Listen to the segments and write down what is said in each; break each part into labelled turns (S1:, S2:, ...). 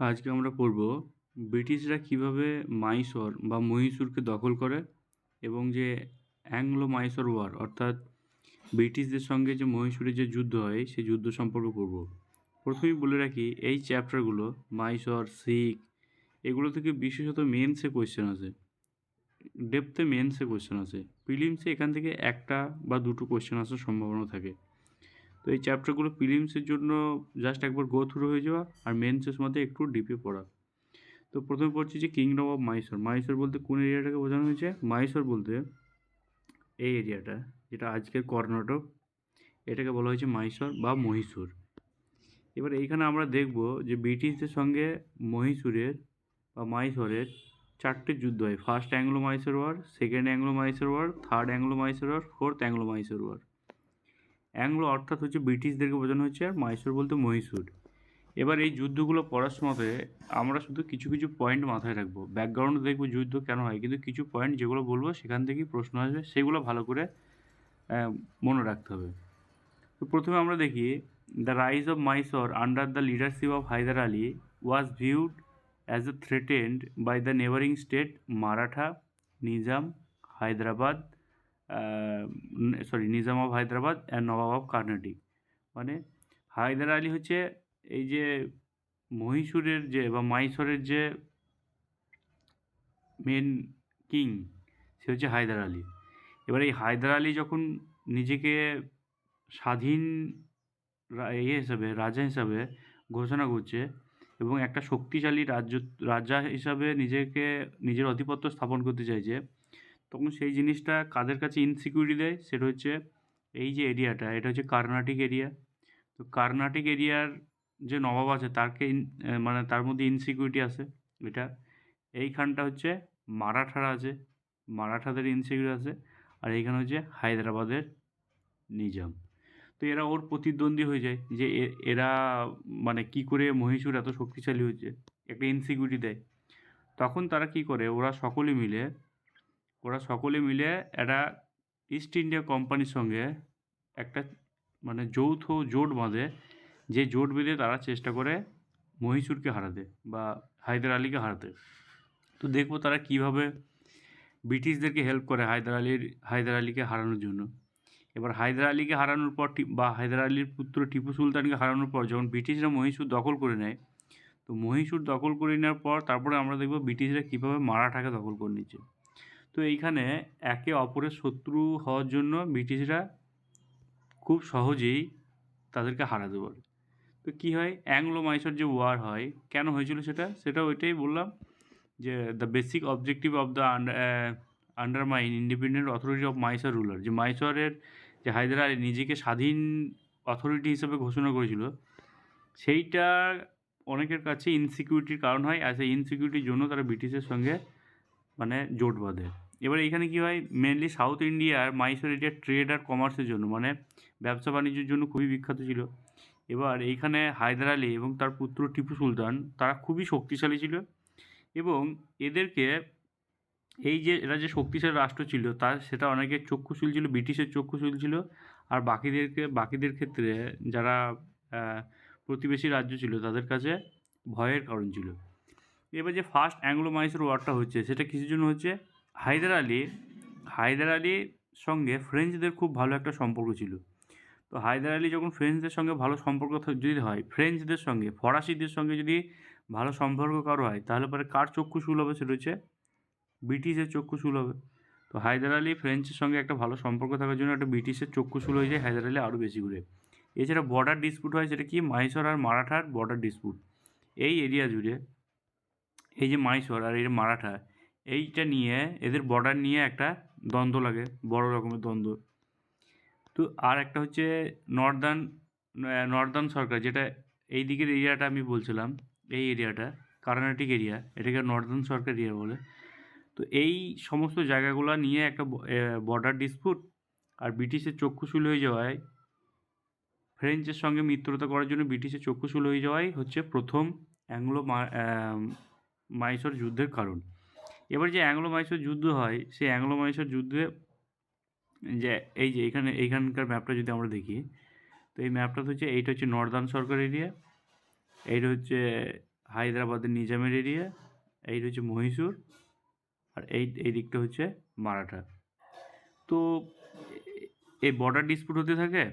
S1: আজকে আমরা পড়ব ব্রিটিশরা কীভাবে মাইসর বা মহীশূরকে দখল করে এবং যে অ্যাংলো মাইসর ওয়ার, অর্থাৎ ব্রিটিশদের সঙ্গে যে মহীশূরের যে যুদ্ধ হয়, সেই যুদ্ধ সম্পর্কে পড়ব। প্রথমেই বলে রাখি, এই চ্যাপ্টারগুলো মাইসর, শিখ, এগুলো থেকে বিশেষত মেন্সে কোয়েশ্চেন আসে। ডেপথে মেন্সে কোয়েশ্চেন আসে। প্রিলিমসে এখান থেকে একটা বা দুটো কোয়েশ্চেন আসার সম্ভাবনা থাকে। তো এই চ্যাপ্টারগুলো প্রিলিমসের জন্য জাস্ট একবার গো থ্রু হয়ে যাওয়া আর মেন্সের মধ্যে একটু ডিপে পড়া। তো প্রথমে পড়ছি যে কিংডম অফ মাইসোর মাইসোর বলতে কোন এরিয়াটাকে বোঝানো হয়েছে? মাইসোর বলতে এই এরিয়াটা যেটা আজকের কর্ণাটক। এটাকে বলা হয়েছে মাইসোর বা মহীশূর এবার এইখানে আমরা দেখব যে ব্রিটিশদের সঙ্গে মহীশূরের বা মাইসোরের চারটে যুদ্ধ হয়। First Anglo Mysore war second Anglo Mysore war third Anglo Mysore war fourth Anglo Mysore war Anglo অর্থাৎ হচ্ছে ব্রিটিশদেরকে বোঝানো হচ্ছে আর মাইসোর বলতে মহীশূর। এবার এই যুদ্ধগুলো পড়ার সময় আমরা শুধু কিছু কিছু পয়েন্ট মাথায় রাখব। ব্যাকগ্রাউন্ডে দেখব যুদ্ধ কেন হয়, কিন্তু কিছু পয়েন্ট যেগুলো বলব সেখান থেকেই প্রশ্ন আসবে, সেগুলো ভালো করে মনে রাখতে হবে। তো প্রথমে আমরা দেখি the rise of Mysore under the leadership of Hyder Ali was viewed as a threatened by the neighbouring state Maratha Nizam Hyderabad sorry Nizam of Hyderabad and Nawab of Carnatic মানে হায়দার আলী হচ্ছে এই যে মহীশূরের যে বা মাইসরের যে মেন কিং সে হচ্ছে হায়দার আলী। এবার এই হায়দার আলী যখন নিজেকে স্বাধীন ইয়ে হিসাবে, রাজা হিসাবে ঘোষণা করছে এবং একটা শক্তিশালী রাজ্য, রাজা হিসাবে নিজেকে, নিজের আধিপত্য স্থাপন করতে চাইছে তখন সেই জিনিসটা কাদের কাছে ইনসিকিউরিটি দেয়? সেটা হচ্ছে এই যে এরিয়াটা এটা হচ্ছে কার্নাটিক এরিয়া তো কার্নাটিক এরিয়ার যে নবাব আছে, তারকে মানে তার মধ্যে ইনসিকিউরিটি আছে এটা। এইখানটা হচ্ছে মারাঠারা আছে, মারাঠাদের ইনসিকিউরিটি আছে, আর এইখানে হচ্ছে হায়দ্রাবাদের নিজাম। তো এরা ওর প্রতিদ্বন্দ্বী হয়ে যায় যে এরা মানে কি করে মহীশূর এত শক্তিশালী হয়েছে, একটা ইনসিকিউরিটি দেয়। তখন তারা কি করে, ওরা সকলে মিলে ওরা সকলে মিলে একটা ইস্ট ইন্ডিয়া কোম্পানির সঙ্গে একটা মানে যৌথ জোট বাঁধে। যে জোট বেঁধে তারা চেষ্টা করে মহীশূরকে হারাতে বা হায়দার আলীকে হারাতে। তো দেখব তারা কীভাবে ব্রিটিশদেরকে হেল্প করে হায়দার আলীর, হায়দার আলীকে হারানোর জন্য। এবার হায়দার আলীকে হারানোর পর বা হায়দার আলীর পুত্র টিপু সুলতানকে হারানোর পর যখন ব্রিটিশরা মহীশূর দখল করে নেয়, তো মহীশূর দখল করে নেওয়ার পর তারপরে আমরা দেখব ব্রিটিশরা কীভাবে মারাঠাকে দখল করে নিচ্ছে। তো এইখানে একে অপরের শত্রু হওয়ার জন্য ব্রিটিশরা খুব সহজেই তাদেরকে হারাতে পারে। তো কী হয়? অ্যাংলো মাইসর যে ওয়ার হয়, কেন হয়েছিল সেটা? সেটা ওইটাই বললাম যে the basic objective of the undermine independent authority of Mysore ruler যে মাইসরের যে হায়দার আলী নিজেকে স্বাধীন অথরিটি হিসেবে ঘোষণা করেছিল, সেইটা অনেকের কাছে ইনসিকিউরিটির কারণ হয়। আর সেই ইনসিকিউরিটির জন্য তারা ব্রিটিশের সঙ্গে মানে জোট বাঁধে। এবার এখানে কী হয়? মেনলি সাউথ ইন্ডিয়ার মাইসর এরিয়ার ট্রেড আর কমার্সের জন্য মানে ব্যবসা বাণিজ্যের জন্য খুবই বিখ্যাত ছিল। এবার এইখানে হায়দার আলী এবং তার পুত্র টিপু সুলতান, তারা খুবই শক্তিশালী ছিল এবং এদেরকে এই যে এরা যে শক্তিশালী রাষ্ট্র ছিল তার সেটা অনেকের চক্ষুশীল ছিল, ব্রিটিশের চক্ষুশীল ছিল আর বাকিদেরকে, বাকিদের ক্ষেত্রে যারা প্রতিবেশী রাজ্য ছিল, তাদের কাছে ভয়ের কারণ ছিল। এবার যে ফার্স্ট অ্যাংলো মাইসোর ওয়ারটা হচ্ছে, সেটা কিসের জন্য হচ্ছে? হায়দার আলী, হায়দার আলীর সঙ্গে ফ্রেঞ্চদের খুব ভালো একটা সম্পর্ক ছিল। তো হায়দার আলী যখন ফ্রেঞ্চদের সঙ্গে ভালো সম্পর্ক যদি হয় ফ্রেঞ্চদের সঙ্গে, ফরাসিদের সঙ্গে যদি ভালো সম্পর্ক কারও হয়, তাহলে পরে কার চক্ষুশূল হবে? সেটা হচ্ছে ব্রিটিশের চক্ষুশূল হবে। তো হায়দার আলী ফ্রেঞ্চের সঙ্গে একটা ভালো সম্পর্ক থাকার জন্য একটা ব্রিটিশের চক্ষুশূল হয়ে যায় হায়দার আলী আরও বেশি করে। এছাড়া বর্ডার ডিসপুট হয়, সেটা কি? মাইসর আর মারাঠার বর্ডার ডিসপুট এই এরিয়া জুড়ে, এই যে মাইসর আর এই মারাঠা এইটা নিয়ে, এদের বর্ডার নিয়ে একটা দ্বন্দ্ব লাগে, বড় রকমের দ্বন্দ্ব। তো আর একটা হচ্ছে নর্দার্ন নর্দার্ন সরকার, যেটা এই দিকের এরিয়াটা আমি বলছিলাম, এই এরিয়াটা কার্নাটিক এরিয়া এটাকে নর্দার্ন সরকার এরিয়া বলে। তো এই সমস্ত জায়গাগুলো নিয়ে একটা বর্ডার ডিসপুট আর ব্রিটিশের চক্ষুশূল হয়ে যাওয়ায়, ফ্রেঞ্চের সঙ্গে মিত্রতা করার জন্য ব্রিটিশের চক্ষুশূল হয়ে যাওয়াই হচ্ছে প্রথম অ্যাংলো মাইসর যুদ্ধের কারণ। এবার যে অ্যাংলো মাইসর যুদ্ধ হয়, সেই অ্যাংলো মাইসোর যুদ্ধে যে এই যে এখানে, এইখানকার ম্যাপটা যদি আমরা দেখি, তো এই ম্যাপটা হচ্ছে, এইটা হচ্ছে নর্দার্ন সরকার এরিয়া এইটা হচ্ছে হায়দ্রাবাদের নিজামের এরিয়া এই হচ্ছে মহীশূর, আর এই এই দিকটা হচ্ছে মারাঠা। তো এই বর্ডার ডিসপুট হতে থাকে,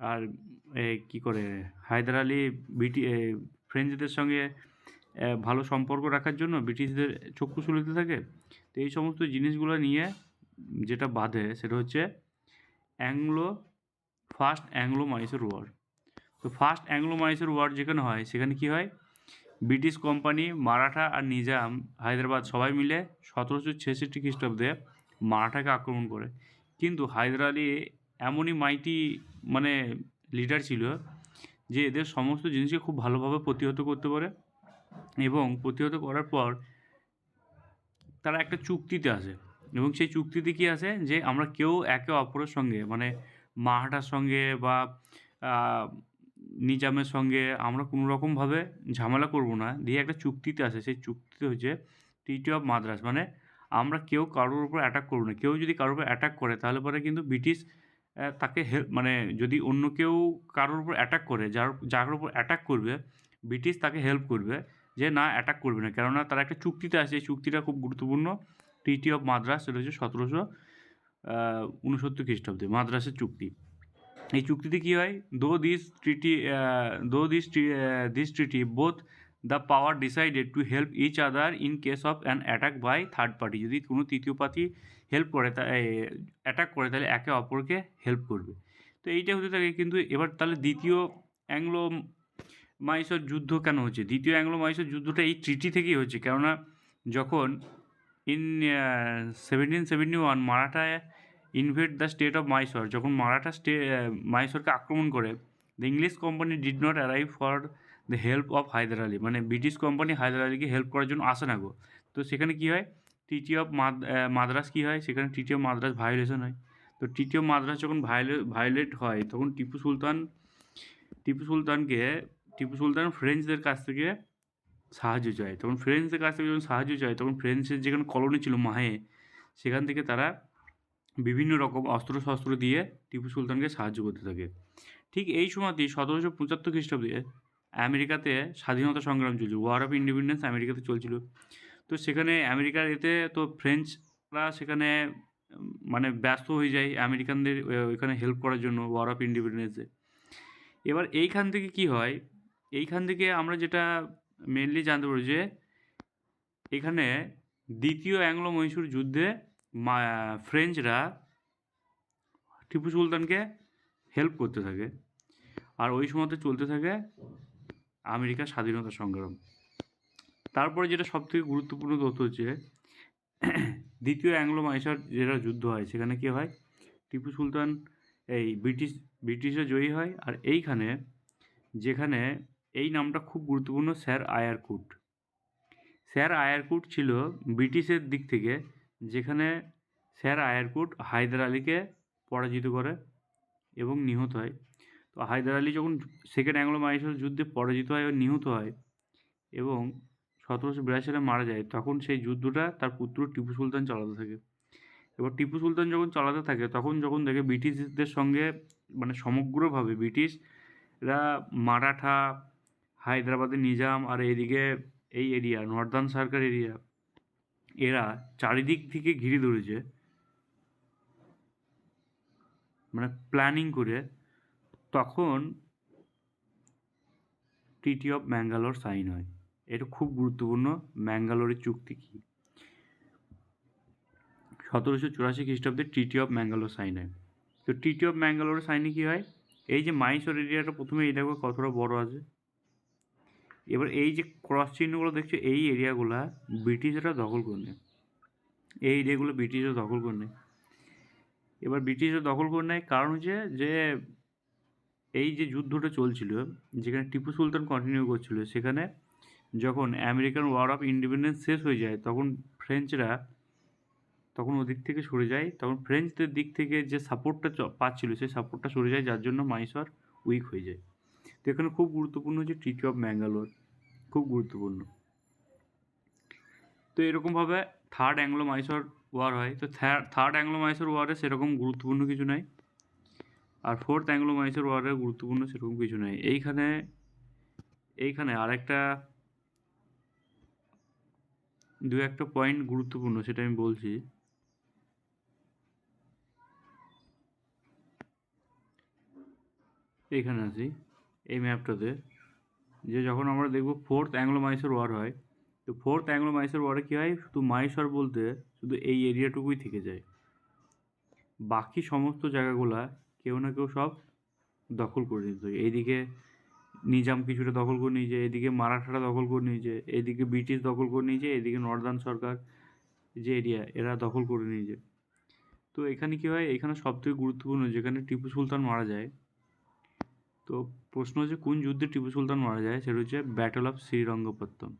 S1: আর কি করে, হায়দার আলী, ব্রিটি ফ্রেঞ্চদের সঙ্গে ভালো সম্পর্ক রাখার জন্য ব্রিটিশদের চক্ষু সুলিতে থাকে। তো এই সমস্ত জিনিসগুলো নিয়ে যেটা বাঁধে সেটা হচ্ছে Anglo, first Anglo Mysore war. তো ফার্স্ট অ্যাংলো মাইসোর ওয়ার যেখানে হয়, সেখানে কি হয়? ব্রিটিশ কোম্পানি মারাঠা আর নিজাম হায়দ্রাবাদ সবাই মিলে সতেরোশো ছেষট্টি খ্রিস্টাব্দে মারাঠাকে আক্রমণ করে। কিন্তু হায়দার আলী এমনই মাইটি মানে লিডার ছিল যে এদের সমস্ত জিনিসকে খুব ভালোভাবে প্রতিহত করতে পারে। এবং প্রতিহত করার পর তারা একটা চুক্তিতে আসে। এবং সেই চুক্তিতে কি আছে যে আমরা কেউ একে অপরের সঙ্গে মানে মাহাটার সঙ্গে বা নিজামের সঙ্গে আমরা কোনো রকমভাবে ঝামেলা করব না। দিয়ে একটা চুক্তিতে আসে। সেই চুক্তিতে হচ্ছে টিটি অফ মাদ্রাস মানে আমরা কেউ কারোর উপর অ্যাটাক করব না। কেউ যদি কারোর উপর অ্যাটাক করে, তাহলে পরে কিন্তু ব্রিটিশ তাকে হেল্প মানে যদি অন্য কেউ কারোর উপর অ্যাটাক করে, যার যার উপর অ্যাটাক করবে, ব্রিটিশ তাকে হেল্প করবে। যে না অ্যাটাক করবে না। কেননা তারা একটা চুক্তিতে আছে। এই চুক্তিটা খুব গুরুত্বপূর্ণ। ট্রিটি অফ মাদ্রাস সেটা হচ্ছে সতেরোশো উনসত্তর খ্রিস্টাব্দে মাদ্রাসের চুক্তি। এই চুক্তিতে কী হয়? Though this treaty though this this treaty both the power decided to help each other in case of an attack by third party যদি কোনো তৃতীয় পার্টি হেল্প করে, তা অ্যাটাক করে, তাহলে একে অপরকে হেল্প করবে। তো এইটা হতে থাকে কিন্তু এবার তাহলে দ্বিতীয় অ্যাংলো মাইসর যুদ্ধ কেন হচ্ছে? দ্বিতীয় অ্যাংলো মাইসর যুদ্ধটা এই ট্রিটি থেকেই হচ্ছে। কেননা যখন in seventeen seventy one Maratha invade the state of Mysore যখন মারাঠা স্টে মাইসরকে আক্রমণ করে the English company did not arrive for the help of Hyder Ali মানে ব্রিটিশ কোম্পানি হায়দার আলীকে হেল্প করার জন্য আসে না গো। তো সেখানে কী হয়? টিটি অফ মাদ্রাস কী হয়? সেখানে টিটি অফ মাদ্রাস ভায়োলেশন হয়। তো টিটি অফ মাদ্রাস যখন ভায়োলে ভায়োলেট হয়, তখন টিপু সুলতান, টিপু সুলতানকে টিপু সুলতান ফ্রেঞ্চদের কাছ থেকে সাহায্য চায়। তখন ফ্রেঞ্চদের কাছ থেকে যখন সাহায্য চায়, তখন ফ্রেঞ্চের যেখানে কলোনি ছিল মাহে, সেখান থেকে তারা বিভিন্ন রকম অস্ত্র শস্ত্র দিয়ে টিপু সুলতানকে সাহায্য করতে থাকে। ঠিক এই সময়তেই সতেরোশো পঁচাত্তর খ্রিস্টাব্দে আমেরিকাতে স্বাধীনতা সংগ্রাম চলছিল ওয়ার অফ ইন্ডিপেন্ডেন্স আমেরিকাতে চলছিল। তো সেখানে আমেরিকার এতে তো ফ্রেঞ্চরা সেখানে মানে ব্যস্ত হয়ে যায় আমেরিকানদের ওইখানে হেল্প করার জন্য ওয়ার অফ ইন্ডিপেন্ডেন্সে এবার এইখান থেকে কি হয় এইখান থেকে আমরা যেটা মেনলি জানতে পারি যে, এখানে দ্বিতীয় অ্যাংলো মহীশূর যুদ্ধে ফ্রেঞ্চরা টিপু সুলতানকে হেল্প করতে থাকে। আর ওই সময়তে চলতে থাকে আমেরিকার স্বাধীনতা সংগ্রাম। তারপরে যেটা সবথেকে গুরুত্বপূর্ণ তথ্য হচ্ছে, দ্বিতীয় অ্যাংলো মাইসার যেটা যুদ্ধ হয়, সেখানে কী হয়? টিপু সুলতান এই ব্রিটিশ, ব্রিটিশরা জয়ী হয়। আর এইখানে যেখানে এই নামটা খুব গুরুত্বপূর্ণ স্যার আয়ারকুট। স্যার আয়ারকুট ছিল ব্রিটিশের দিক থেকে, যেখানে স্যার আয়ারকুট হায়দার আলীকে পরাজিত করে এবং নিহত হয়। তো হায়দার আলী যখন সেকেন্ড অ্যাংলো মাইসোর যুদ্ধে পরাজিত হয় ও নিহত হয় এবং সতেরোশো বিরাশি সালে মারা যায়, তখন সেই যুদ্ধটা তার পুত্র টিপু সুলতান চালাতে থাকে। এবার টিপু সুলতান যখন চালাতে থাকে, তখন যখন দেখে ব্রিটিশদের সঙ্গে মানে সমগ্রভাবে ব্রিটিশরা মারাঠা হায়দ্রাবাদের নিজাম আর এদিকে এই এরিয়া, নর্দার্ন সার্কার এরিয়া, এরা চারিদিক থেকে ঘিরে ধরেছে। মানে প্ল্যানিং করে তখন টিটি অফ ম্যাঙ্গালোর সাইন হয়। এটা খুব গুরুত্বপূর্ণ ম্যাঙ্গালোরের চুক্তি কী? সতেরোশো চুরাশি খ্রিস্টাব্দে টিটি অফ ম্যাঙ্গালোর সাইন হয়। তো টিটি অফ ম্যাঙ্গালোর সাইনে কী হয়? এই যে মাইসোর এরিয়াটা প্রথমে এই দেখো কতটা বড় আছে। এবার এই যে ক্রস চিহ্নগুলো দেখছ, এই এরিয়াগুলা ব্রিটিশরা দখল করে নেয় এই এরিয়াগুলো ব্রিটিশরা দখল করে নেয় এবার ব্রিটিশরা দখল করে নেয় কারণ হচ্ছে যে, এই যে যুদ্ধটা চলছিল, যেখানে টিপু সুলতান কন্টিনিউ করছিল, সেখানে যখন আমেরিকান ওয়ার অফ ইন্ডিপেন্ডেন্স শেষ হয়ে যায়, তখন ফ্রেঞ্চরা তখন ওদিক থেকে সরে যায়। তখন ফ্রেঞ্চদের দিক থেকে যে সাপোর্টটা পাচ্ছিল, সেই সাপোর্টটা সরে যায়, যার জন্য মাইসর উইক হয়ে যায়। তো এখানে খুব গুরুত্বপূর্ণ হচ্ছে ট্রিটি অফ ম্যাঙ্গালোর খুব গুরুত্বপূর্ণ। তো এরকমভাবে থার্ড অ্যাংলো মাইসর ওয়ার হয়। তো থার্ড অ্যাংলো মাইসর ওয়ারে সেরকম গুরুত্বপূর্ণ কিছু নাই। আর ফোর্থ অ্যাংলো মাইসর ওয়ারে গুরুত্বপূর্ণ সেরকম কিছু নাই। এইখানে এইখানে আরেকটা দু একটা পয়েন্ট গুরুত্বপূর্ণ সেটা আমি বলছি। এইখানে আসি এই ম্যাপটাতে যে যখন আমরা দেখব ফোর্থ অ্যাংলো মাইসোর ওয়ার হয়, তো ফোর্থ অ্যাংলো মাইসোর ওয়ারে কী হয়? শুধু মাইসর বলতে শুধু এই এরিয়াটুকুই থেকে যায়। বাকি সমস্ত জায়গাগুলা কেউ না কেউ সব দখল করে নিত এইদিকে নিজাম কিছুটা দখল করে নিয়েছে এদিকে মারাঠারা দখল করে নিয়েছে এদিকে ব্রিটিশ দখল করে নিয়েছে এদিকে নর্দার্ন সরকার যে এরিয়া, এরা দখল করে নিয়েছে তো এখানে কী হয়? এখানে সবথেকে গুরুত্বপূর্ণ, যেখানে টিপু সুলতান মারা যায়, তো প্রশ্ন হচ্ছে, কোন যুদ্ধে টিপু সুলতান মারা যায়? সেটা হচ্ছে ব্যাটল অফ শ্রীরঙ্গপত্তম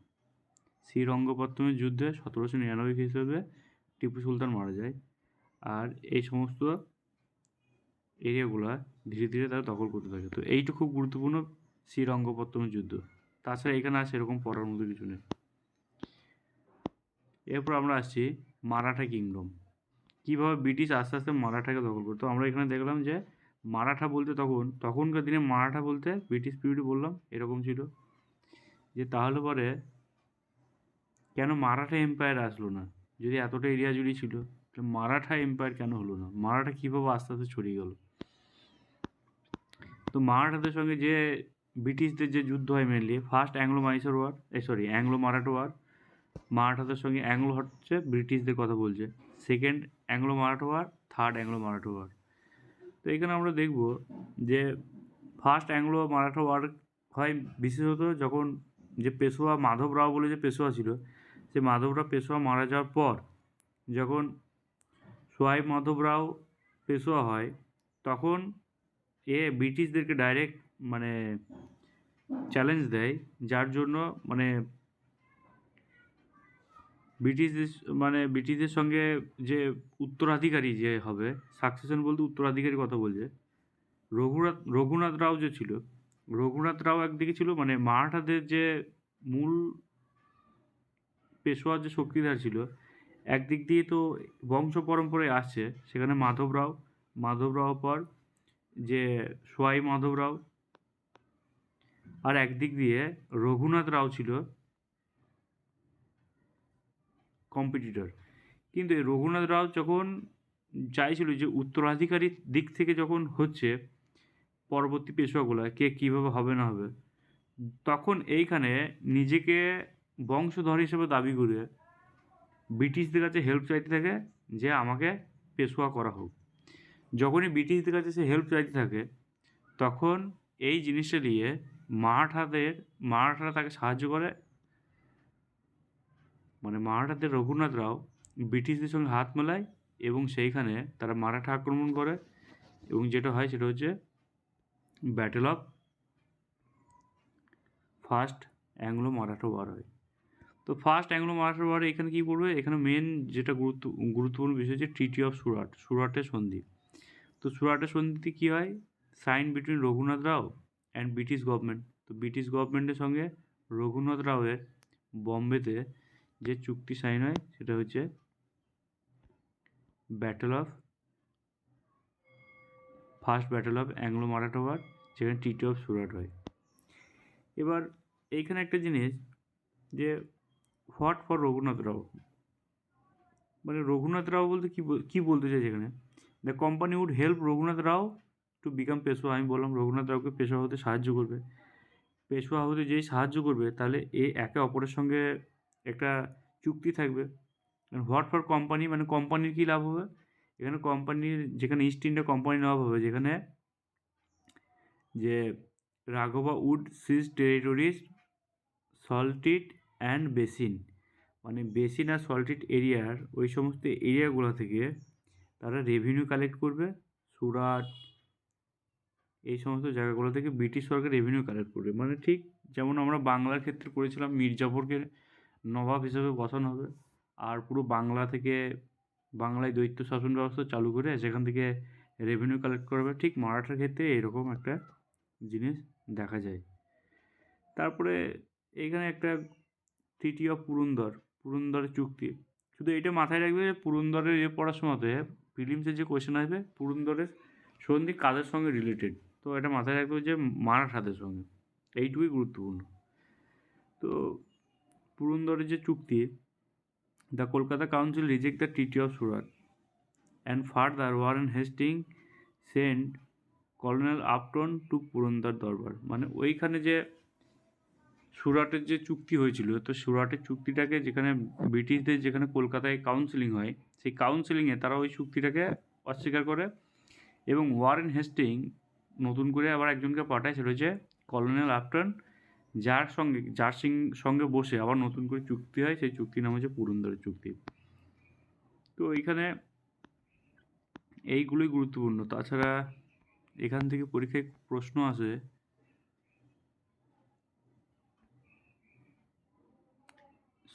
S1: শ্রীরঙ্গপত্তমের যুদ্ধে সতেরোশো নিরানব্বই খ্রিস্টাব্দে টিপু সুলতান মারা যায়। আর এই সমস্ত এরিয়াগুলা ধীরে ধীরে তারা দখল করতে থাকে। তো এইটা খুব গুরুত্বপূর্ণ শ্রীরঙ্গপত্তমের যুদ্ধ। তাছাড়া এখানে আর সেরকম পড়ার মতো কিছু নেই। এরপর আমরা আসছি মারাঠা কিংডম। কীভাবে ব্রিটিশ আস্তে আস্তে মারাঠাকে দখল করতো? আমরা এখানে দেখলাম যে মারাঠা বলতে তখন, তখনকার দিনে মারাঠা বলতে ব্রিটিশ পিরিয়ড বললাম, এরকম ছিল। যে তাহলে পরে কেন মারাঠা এম্পায়ার আসলো না? যদি এতটা এরিয়া জুড়ে ছিল মারাঠা এম্পায়ার কেন হলো না? মারাঠা কীভাবে আস্তে আস্তে ছড়িয়ে গেল? তো মারাঠাদের সঙ্গে যে ব্রিটিশদের যে যুদ্ধ হয় mainly first Anglo Mysore war এই সরি অ্যাংলো মারাঠা ওয়ার মারাঠাদের সঙ্গে অ্যাংলো হচ্ছে ব্রিটিশদের কথা বলছে। Second Anglo Maratha war third Anglo Maratha war এখানে আমরা দেখব যে ফার্স্ট অ্যাংলো মারাঠা ওয়ার হয় বিশেষত যখন যে পেশোয়া মাধব রাও বলে যে পেশোয়া ছিল, সে মাধব রাও পেশোয়া মারা যাওয়ার পর যখন সোয়াই মাধব রাও পেশোয়া হয়, তখন এ ব্রিটিশদেরকে ডাইরেক্ট মানে চ্যালেঞ্জ দেয়, যার জন্য মানে ব্রিটিশদের মানে ব্রিটিশদের সঙ্গে যে উত্তরাধিকারী যে হবে সাকসেশন বলতে উত্তরাধিকারী কথা বলছে, রঘুনাথ রঘুনাথ রাও যে ছিল, রঘুনাথ রাও একদিকে ছিল মানে মারাঠাদের যে মূল পেশোয়ার যে শক্তিধার ছিল, একদিক দিয়ে তো বংশ পরম্পরায় আসছে, সেখানে মাধব রাও মাধব রাও পর যে সোয়াই মাধব রাও, আর একদিক দিয়ে রঘুনাথ রাও ছিল কম্পিটিটর কিন্তু এই রঘুনাথ রাও যখন চাইছিল যে উত্তরাধিকারীর দিক থেকে যখন হচ্ছে পরবর্তী পেশোয়াগুলো, কে কীভাবে হবে না হবে, তখন এইখানে নিজেকে বংশধর হিসেবে দাবি করে ব্রিটিশদের কাছে হেল্প চাইতে থাকে যে আমাকে পেশোয়া করা হোক। যখনই ব্রিটিশদের কাছে সে হেল্প চাইতে থাকে, তখন এই জিনিসটা নিয়ে মারাঠাদের মারাঠারা তাকে সাহায্য করে মানে মারাঠাদের রঘুনাথ রাও ব্রিটিশদের সঙ্গে হাত মেলায় এবং সেইখানে তারা মারাঠা আক্রমণ করে এবং যেটা হয় সেটা হচ্ছে battle of first Anglo Maratha war হয়। তো ফার্স্ট অ্যাংলো মারাঠা ওয়ারে এখানে কী পড়বে এখানে মেন যেটা গুরুত্ব, গুরুত্বপূর্ণ বিষয় হচ্ছে ট্রিটি অফ সুরাট সুরাটের সন্ধি। তো সুরাটের সন্ধিতে কী হয়? Sign between Raghunath Rao and British government তো ব্রিটিশ গভর্নমেন্টের সঙ্গে রঘুনাথ রাওয়ের বম্বেতে যে চুক্তি সাইন হয়, সেটা হচ্ছে battle of first battle of Anglo Maratha war যেখানে টিটি অফ সুরাট হয়। এবার এইখানে একটা জিনিস যে হোয়াট ফর রঘুনাথ রাও মানে রঘুনাথ রাও বলতে কী কী বলতে চাই যেখানে the company would help Raghunath Rao to become Peshwa আমি বললাম রঘুনাথ রাওকে পেশোয়া হতে সাহায্য করবে। পেশোয়া হতে যেই সাহায্য করবে, তাহলে এ একে অপরের সঙ্গে একটা চুক্তি থাকবে। হোয়াট ফর কোম্পানি মানে কোম্পানির কী লাভ হবে? এখানে কোম্পানির, যেখানে ইস্ট ইন্ডিয়া কোম্পানি লাভ হবে, যেখানে যে Raghoba would seize territories Salsette and Bassein. মানে বেসিন আর সল্টিড এরিয়ার ওই সমস্ত এরিয়াগুলো থেকে তারা রেভিনিউ কালেক্ট করবে। সুরাট, এই সমস্ত জায়গাগুলো থেকে ব্রিটিশ সরকার রেভিনিউ কালেক্ট করবে। মানে ঠিক যেমন আমরা বাংলার ক্ষেত্রে করেছিলাম মির্জাফরকে নবাব হিসেবে বসানো হবে। আর পুরো বাংলা থেকে বাংলায় দৈত্য শাসন ব্যবস্থা চালু করে সেখান থেকে রেভিনিউ কালেক্ট করবে। ঠিক মারাঠার ক্ষেত্রে এরকম একটা জিনিস দেখা যায়। তারপরে এইখানে একটা ট্রিটি অফ পুরন্দর পুরন্দরের চুক্তি। শুধু এটা মাথায় রাখবে যে পুরন্দরের এ পড়ার সময়তে ফিলিমসের যে কোয়েশ্চেন আসবে, পুরন্দরের সন্ধি কাদের সঙ্গে রিলেটেড তো এটা মাথায় রাখবে যে মারাঠাদের সঙ্গে। এইটুকুই গুরুত্বপূর্ণ। তো পুরন্দরের যে চুক্তি The Kolkata Council rejected the Treaty of Surat, and further Warren Hastings sent Colonel Upton to Purandar darbar মানে ওইখানে যে সুরাটের যে চুক্তি হয়েছিল তো সুরাটের চুক্তিটাকে যেখানে ব্রিটিশদের যেখানে কলকাতায় কাউন্সিলিং হয় সেই কাউন্সিলিংয়ে তারা ওই চুক্তিটাকে অস্বীকার করে এবং ওয়ারেন হেস্টিং নতুন করে আবার একজনকে পাঠায় সেটা হচ্ছে কলোনিয়াল আপটন যার সঙ্গে, যার সিং, সঙ্গে বসে আবার নতুন করে চুক্তি হয়, সেই চুক্তির নাম হচ্ছে পুরন্দরের চুক্তি। তো এইখানে এইগুলোই গুরুত্বপূর্ণ। তাছাড়া এখান থেকে পরীক্ষায় প্রশ্ন আসে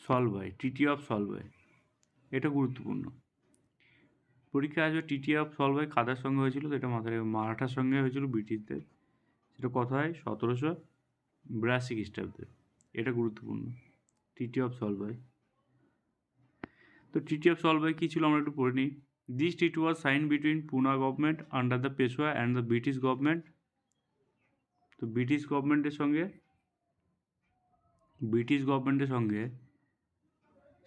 S1: সলভয় টিটি অফ সলভয় এটা গুরুত্বপূর্ণ। পরীক্ষায় আসবে টিটি অফ সলভয় কাদের সঙ্গে হয়েছিল? তো এটা মাথায়। মারাঠার সঙ্গে হয়েছিল ব্রিটিশদের। সেটা কথা হয়? সতেরোশো বিরাশি খ্রিস্টাব্দে এটা গুরুত্বপূর্ণ। টিটি অফ সলভাই তো টিটি অফ সলভাই কী ছিল আমরা একটু পড়ে নিই। This TT was sign between Poona government under the Peshwa and the British government তো ব্রিটিশ গভর্নমেন্টের সঙ্গে ব্রিটিশ গভর্নমেন্টের সঙ্গে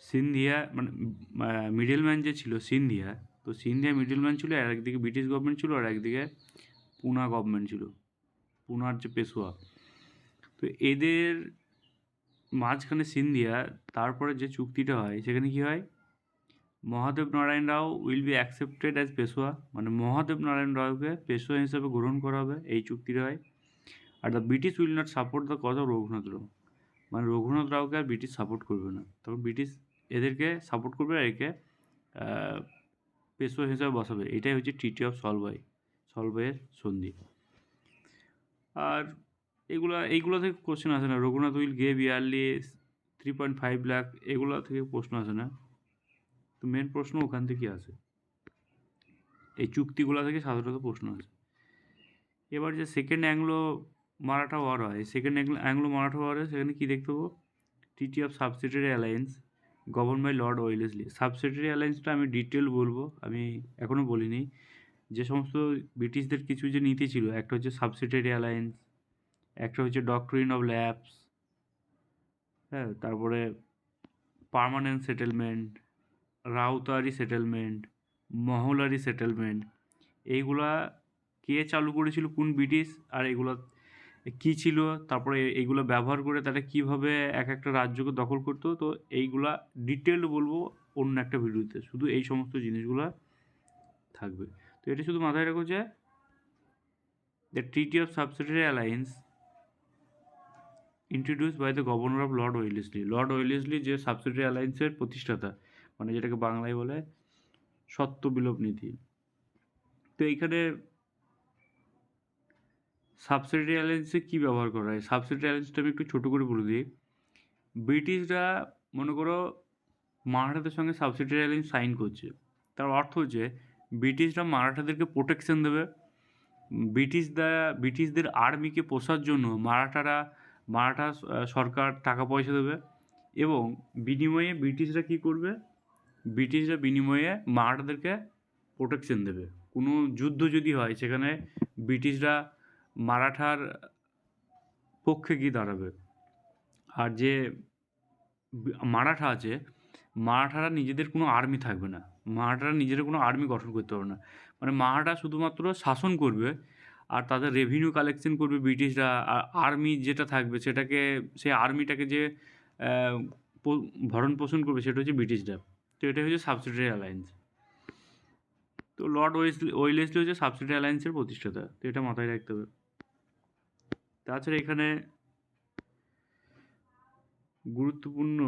S1: সিন্ধিয়া মানে মিডলম্যান যে ছিল সিন্ধিয়া তো সিন্ধিয়া মিডলম্যান ছিল, আর একদিকে ব্রিটিশ গভর্নমেন্ট ছিল, আর একদিকে পুনা গভর্নমেন্ট ছিল। পুনার যে পেশোয়া তো এদের মাঝখানে সিন্ধিয়া, তারপরে যে চুক্তিটা হয়, সেখানে কি হয়? Mahadev Narayan Rao will be accepted as Peshwa মানে মহাদেব নারায়ণ রাওকে পেশোয়া হিসেবে গ্রহণ করা হবে, এই চুক্তিটা হয়। আর the British will not support the cause of Raghunath Rao মানে রঘুনাথ রাওকে আর ব্রিটিশ সাপোর্ট করবে না। তখন ব্রিটিশ এদেরকে সাপোর্ট করবে আর একে পেশোয়া হিসাবে বসাবে। এটাই হচ্ছে টিটি অফ সলবাই সলবাইয়ের সন্ধি। আর এগুলো এইগুলো থেকে কোশ্চেন আসে না। Raghunath will gave yearly three point five lakh এগুলো থেকে প্রশ্ন আসে না। তো মেন প্রশ্ন ওখান থেকে আসে। এই চুক্তিগুলো থেকে সাধারণত প্রশ্ন আসে। এবার যে সেকেন্ড অ্যাংলো মারাঠা ওয়ার হয় সেকেন্ড অ্যাংলো অ্যাংলো মারাঠা ওয়ারে সেখানে কী দেখতে পাবো? TT of subsidiary alliance govern by Lord Wellesley subsidiary অ্যালায়েন্সটা আমি ডিটেল বলব, আমি এখনও বলিনি। যে সমস্ত ব্রিটিশদের কিছু যে নীতি ছিল, একটা হচ্ছে সাবসিডারি অ্যালায়েন্স একটা হচ্ছে ডক্টরিন অফ ল্যাবস হ্যাঁ তারপরে permanent settlement ryotwari settlement mahalwari settlement এইগুলা কে চালু করেছিল? কোন ব্রিটিশ? আর এগুলো কী ছিল? তারপরে এইগুলো ব্যবহার করে তারা কীভাবে এক একটা রাজ্যকে দখল করতো? তো এইগুলা ডিটেল বলব অন্য একটা ভিডিওতে। শুধু এই সমস্ত জিনিসগুলো থাকবে। তো এটা শুধু মাথায় রাখো যে the treaty of subsidiary alliance introduce by the governor of lord Wellesley lord Wellesley যে সাবসিডারি অ্যালায়েন্সের প্রতিষ্ঠাতা মানে যেটাকে বাংলায় বলে সত্য বিলোপ নীতি। তো এইখানে সাবসিডি অ্যালায়েন্সে কী ব্যবহার করা হয়? সাবসিডি অ্যালায়েন্সটা আমি একটু ছোটো করে বলে দিই। ব্রিটিশরা, মনে করো, মারাঠাদের সঙ্গে সাবসিডি অ্যালায়েন্স সাইন করছে। তার অর্থ হচ্ছে, ব্রিটিশরা মারাঠাদেরকে প্রোটেকশন দেবে। ব্রিটিশ ব্রিটিশরা ব্রিটিশদের আর্মিকে পোষার জন্য মারাঠারা মারাঠা সরকার টাকা পয়সা দেবে এবং বিনিময়ে ব্রিটিশরা কী করবে? ব্রিটিশরা বিনিময়ে মারাঠাদেরকে প্রোটেকশন দেবে। কোনো যুদ্ধ যদি হয়, সেখানে ব্রিটিশরা মারাঠার পক্ষে গিয়ে দাঁড়াবে। আর যে মারাঠা আছে, মারাঠারা নিজেদের কোনো আর্মি থাকবে না। মারাঠারা নিজেদের কোনো আর্মি গঠন করতে পারবে না। মানে মারাঠা শুধুমাত্র শাসন করবে আর তাদের রেভিনিউ কালেকশন করবে ব্রিটিশরা, আর আর্মি যেটা থাকবে সেটাকে, সেই আর্মিটাকে যে ভরণ পোষণ করবে সেটা হচ্ছে ব্রিটিশরা। তো এটা হচ্ছে সাবসিডারি অ্যালায়েন্স তো লর্ড ওয়েসলি ওয়েলেসলি হচ্ছে সাবসিডারি অ্যালায়েন্সের প্রতিষ্ঠাতা। তো এটা মাথায় রাখতে হবে। তাছাড়া এখানে গুরুত্বপূর্ণ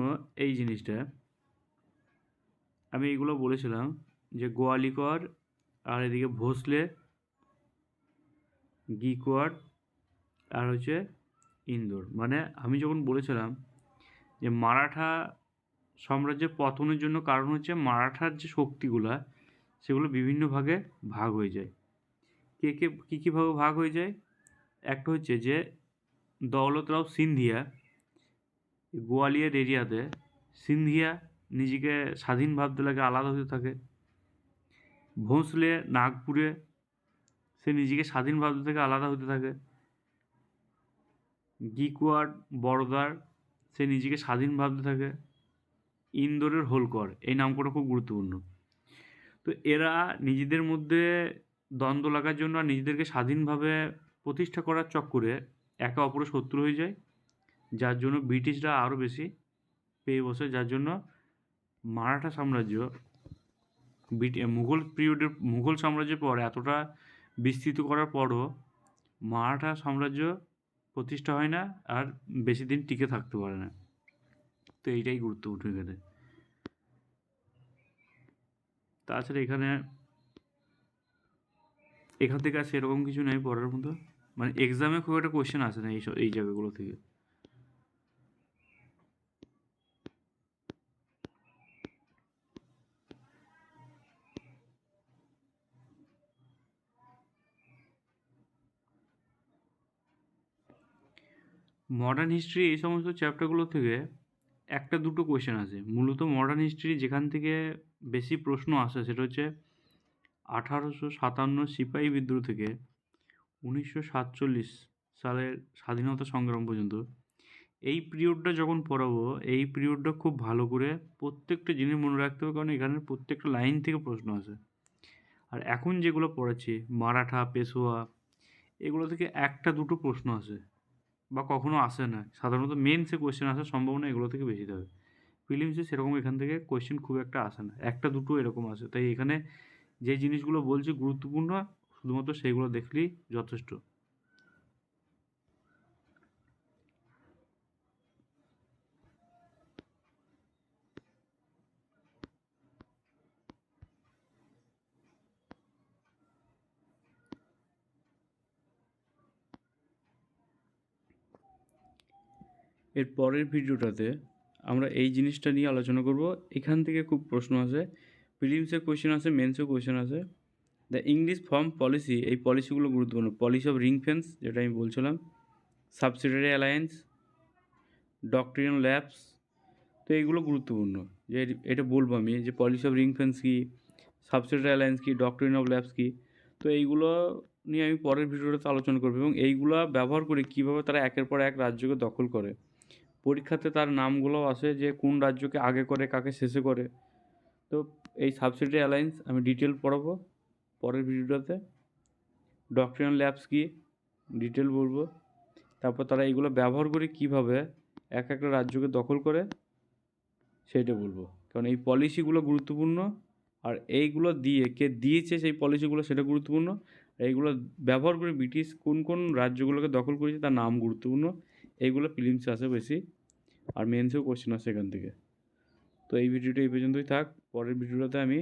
S1: এই জিনিসটা, আমি এইগুলো বলেছিলাম যে গোয়ালিকর আর এদিকে ভোসলে গিকোয়ার আর হচ্ছে ইন্দোর মানে আমি যখন বলেছিলাম যে মারাঠা সাম্রাজ্যের পতনের জন্য কারণ হচ্ছে মারাঠার যে শক্তিগুলা, সেগুলো বিভিন্ন ভাগে ভাগ হয়ে যায়। কে কে, কী কীভাবে ভাগ হয়ে যায়? একটা হচ্ছে যে দৌলতরাও সিন্ধিয়া, গোয়ালিয়র এরিয়াতে সিন্ধিয়া নিজেকে স্বাধীন ভাবতে লাগে, আলাদা হতে থাকে। ভোঁসলে, নাগপুরে সে নিজেকে স্বাধীন ভাবতে থেকে আলাদা হতে থাকে। গিকোয়ার্ড বড়দার, সে নিজেকে স্বাধীন ভাবতে থাকে ইন্দোরের হোলকর, এই নামকটা খুব গুরুত্বপূর্ণ। তো এরা নিজেদের মধ্যে দ্বন্দ্ব লাগার জন্য আর নিজেদেরকে স্বাধীনভাবে প্রতিষ্ঠা করার চক্করে একে অপরের শত্রু হয়ে যায়। যার জন্য ব্রিটিশরা আরও বেশি পেয়ে বসে, যার জন্য মারাঠা সাম্রাজ্য মুঘল পিরিয়ডের মুঘল সাম্রাজ্যের পর এতটা বিস্তৃত করার পরও মারাঠা সাম্রাজ্য প্রতিষ্ঠা হয় না আর বেশি দিন টিকে থাকতে পারে না। তো এইটাই গুরুত্ব উঠে এখানে। তাছাড়া এখানে এখান থেকে আর সেরকম কিছু নেই পড়ার মতো। মানে এক্সামে খুব একটা কোয়েশ্চেন আসে না এইসব এই জায়গাগুলো থেকে। মডার্ন হিস্ট্রি এই সমস্ত চ্যাপ্টারগুলো থেকে একটা দুটো কোয়েশ্চেন আসে। মূলত মডার্ন হিস্ট্রি যেখান থেকে বেশি প্রশ্ন আসে সেটা হচ্ছে আঠারোশো সাতান্ন সিপাহী বিদ্রোহ থেকে উনিশশো সাতচল্লিশ সালের স্বাধীনতা সংগ্রাম পর্যন্ত। এই পিরিয়ডটা যখন পড়াবো, এই পিরিয়ডটা খুব ভালো করে প্রত্যেকটা জিনিস মনে রাখতে হবে, কারণ এখানে প্রত্যেকটা লাইন থেকে প্রশ্ন আসে। আর এখন যেগুলো পড়াচ্ছি, মারাঠা, পেশোয়া, এগুলো থেকে একটা দুটো প্রশ্ন আসে। বা কখনো আসে না। সাধারণত মেনসে কোয়েশ্চেন আসার সম্ভাবনা এগুলো থেকে বেশি থাকে। ফিলিমসে সেরকম এখান থেকে কোয়েশ্চেন খুব একটা আসে না। একটা দুটো এরকম আসে। তাই এখানে যে জিনিসগুলো বলছি গুরুত্বপূর্ণ, শুধুমাত্র সেইগুলো দেখলেই যথেষ্ট। এর পরের ভিডিওটাতে আমরা এই জিনিসটা নিয়ে আলোচনা করব। এখান থেকে খুব প্রশ্ন আসে প্রিলিমসের কোয়েশ্চেন আসে মেন্সের কোয়েশ্চেন আসে। দ্য ইংলিশ ফর্ম পলিসি এই পলিসিগুলো গুরুত্বপূর্ণ। পলিসি অফ রিং ফেন্স যেটা আমি বলছিলাম। সাবসিডারি অ্যালায়েন্স ডক্ট্রিন ল্যাবস তো এইগুলো গুরুত্বপূর্ণ। যে এটি- বলব আমি, যে পলিসি অফ রিং ফেন্স কী সাবসিডারি অ্যালায়েন্স কী ডক্টরিন অফ ল্যাবস কী, তো এইগুলো নিয়ে আমি পরের ভিডিওটাতে আলোচনা করব এবং এইগুলো ব্যবহার করে কীভাবে তারা একের পর এক রাজ্যকে দখল করে। পরীক্ষাতে তার নামগুলোও আসে যে কোন রাজ্যকে আগে করে, কাকে শেষে করে। তো এই সাবসিডি অ্যালায়েন্স আমি ডিটেল পড়াবো পরের ভিডিওটাতে ডক্টরিয়াল ল্যাবস কি ডিটেল বলব। তারপর তারা এইগুলো ব্যবহার করে কীভাবে এক একটা রাজ্যকে দখল করে সেইটা বলব। কারণ এই পলিসিগুলো গুরুত্বপূর্ণ আর এইগুলো দিয়ে কে দিয়েছে সেই পলিসিগুলো সেটা গুরুত্বপূর্ণ। এইগুলো ব্যবহার করে ব্রিটিশ কোন কোন রাজ্যগুলোকে দখল করেছে তার নাম গুরুত্বপূর্ণ। এইগুলো ফিলিমসে আসে বেশি। আর মেন্সেও কোশ্চেন আসে এখান থেকে। তো এই ভিডিওটা এই পর্যন্তই থাক, পরের ভিডিওটাতে আমি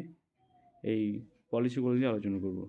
S1: এই পলিসিগুলো নিয়ে আলোচনা করব।